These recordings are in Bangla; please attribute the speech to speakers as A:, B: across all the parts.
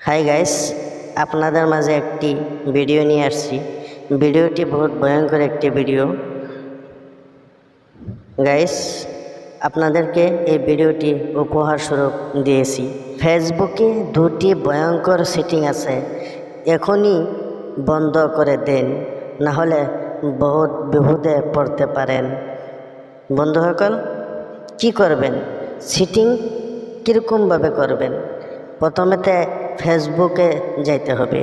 A: হাই গাইস আপনাদের মাঝে একটি ভিডিও নিয়ে আসছি। ভিডিওটি বহুত ভয়ঙ্কর একটি ভিডিও গাইস আপনাদেরকে এই ভিডিওটি উপহার স্বরূপ দিয়েছি। ফেসবুকে দুটি ভয়ঙ্কর সেটিং আছে। এখনই বন্ধ করে দেন, নাহলে বহুত বিপদে পড়তে পারেন। বন্ধুসকল, কি করবেন? সিটিং কীরকমভাবে করবেন? প্রথমেতে ফেসবুকে যাইতে হবে।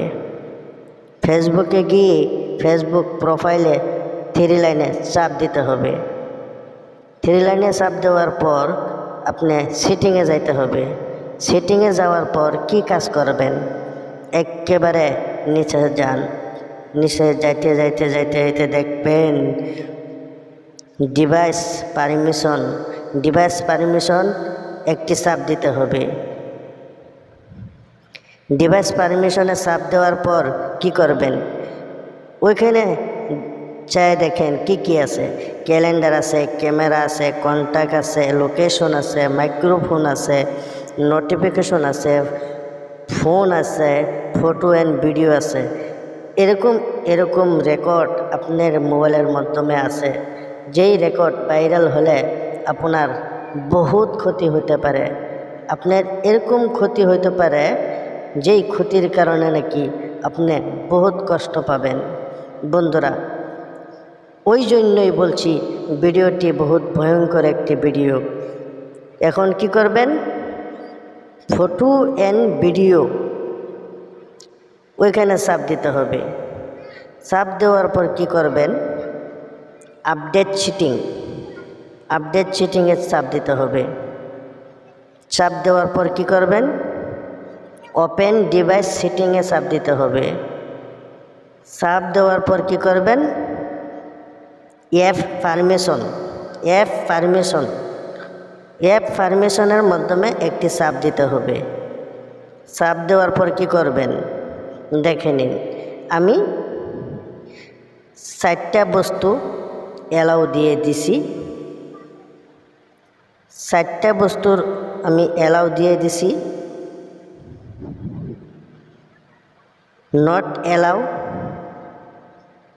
A: ফেসবুকে গিয়ে ফেসবুক প্রোফাইলে থ্রি লাইনে চাপ দিতে হবে। থ্রি লাইনে চাপ দেওয়ার পর আপনি সিটিংয়ে যাইতে হবে। সিটিংয়ে যাওয়ার পর কি কাজ করবেন? একেবারে নিচে যান। নিচে যাইতে যাইতে যাইতে যাইতে দেখবেন ডিভাইস পারমিশন ডিভাইস পারমিশন একটি চাপ দিতে হবে। ডিভাইস পারমিশনে চাপ দেওয়ার পর কি করবেন? ওইখানে চাই দেখেন কি কি আছে। ক্যালেন্ডার আছে, ক্যামেরা আছে কন্ট্যাক্ট আছে, লোকেশন আছে, মাইক্রোফোন আছে, নোটিফিকেশন আছে, ফোন আছে, ফটো অ্যান্ড ভিডিও আছে। এরকম এরকম রেকর্ড আপনার মোবাইলের মাধ্যমে আছে। যেই রেকর্ড ভাইরাল হলে আপনার বহুত ক্ষতি হতে পারে। আপনার এরকম ক্ষতি হতে পারে যেই ক্ষতির কারণে নাকি আপনি বহুত কষ্ট পাবেন। বন্ধুরা, ওই জন্যই বলছি, ভিডিওটি বহুত ভয়ঙ্কর একটি ভিডিও। এখন কি করবেন? ফটো অ্যান্ড ভিডিও ওইখানে চাপ দিতে হবে। চাপ দেওয়ার পর কি করবেন? Update cheating. আপডেট চিটিংয়ে চাপ দিতে হবে। চাপ দেওয়ার পর কি করবেন? ওপেন ডিভাইস সেটিংয়ে চাপ দিতে হবে। চাপ দেওয়ার পর কি করবেন? App permission app permission app পারমিশনের মাধ্যমে একটি চাপ দিতে হবে। চাপ দেওয়ার পর কি করবেন? দেখে নিন। আমি চারটা বস্তু অ্যালাউ দিয়ে দিছি। চারটা বস্তুর আমি অ্যালাউ দিয়ে দিছি। নট অ্যালাউ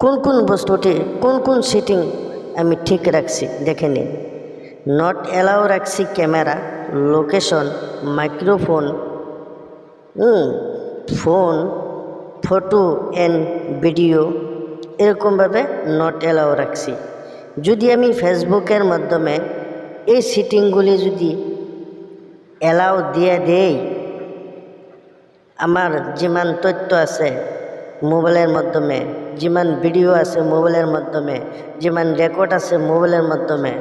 A: কোন কোন বস্তুটি, কোন কোন সিটিং আমি ঠিক রাখছি, দেখে নিন। নট অ্যালাউ রাখছি camera location microphone phone photo and video এরকমভাবে নট অ্যালাউ রাখছি। যদি আমি ফেসবুকের মাধ্যমে এই সিটিংগুলি যদি অ্যালাউ দিয়ে দেই আমার যেমান তথ্য আছে মোবাইলের মাধ্যমে, যেমান ভিডিও আছে মোবাইলের মাধ্যমে, যেমান রেকর্ড আছে মোবাইলের মাধ্যমে,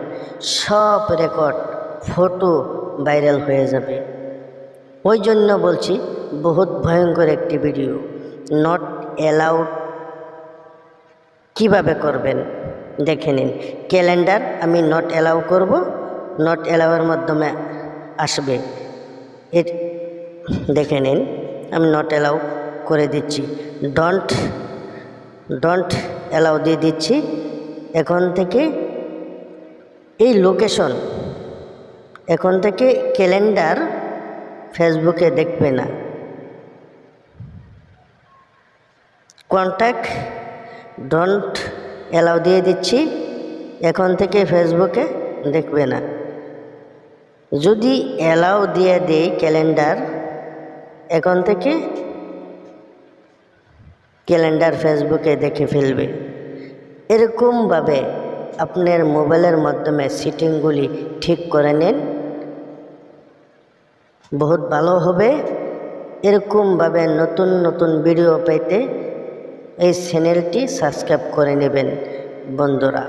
A: সব রেকর্ড, ফটো ভাইরাল হয়ে যাবে। ওই জন্য বলছি, বহুত ভয়ঙ্কর একটি ভিডিও। নট অ্যালাউড কীভাবে করবেন? দেখে নিন। ক্যালেন্ডার আমি নট অ্যালাউ করব। নট অ্যালাউয়ের মাধ্যমে আসবে। এর দেখে নিন। আমি নট অ্যালাউ করে দিচ্ছি। ডন্ট ডন্ট অ্যালাউ দিয়ে দিচ্ছি। এখন থেকে এই লোকেশন এখন থেকে ক্যালেন্ডার ফেসবুকে দেখবে না। কন্ট্যাক্ট ডন্ট অ্যালাউ দিয়ে দিচ্ছি। এখন থেকে ফেসবুকে দেখবে না। যদি অ্যালাউ দিয়ে দেই ক্যালেন্ডার এখন থেকে ক্যালেন্ডার ফেসবুকে দেখে ফেলবে। এরকমভাবে আপনার মোবাইলের মাধ্যমে সিটিংগুলি ঠিক করে নিন। বহুত ভালো হবে। এরকমভাবে নতুন নতুন ভিডিও পেতে এই চ্যানেলটি সাবস্ক্রাইব করে নেবেন বন্ধুরা।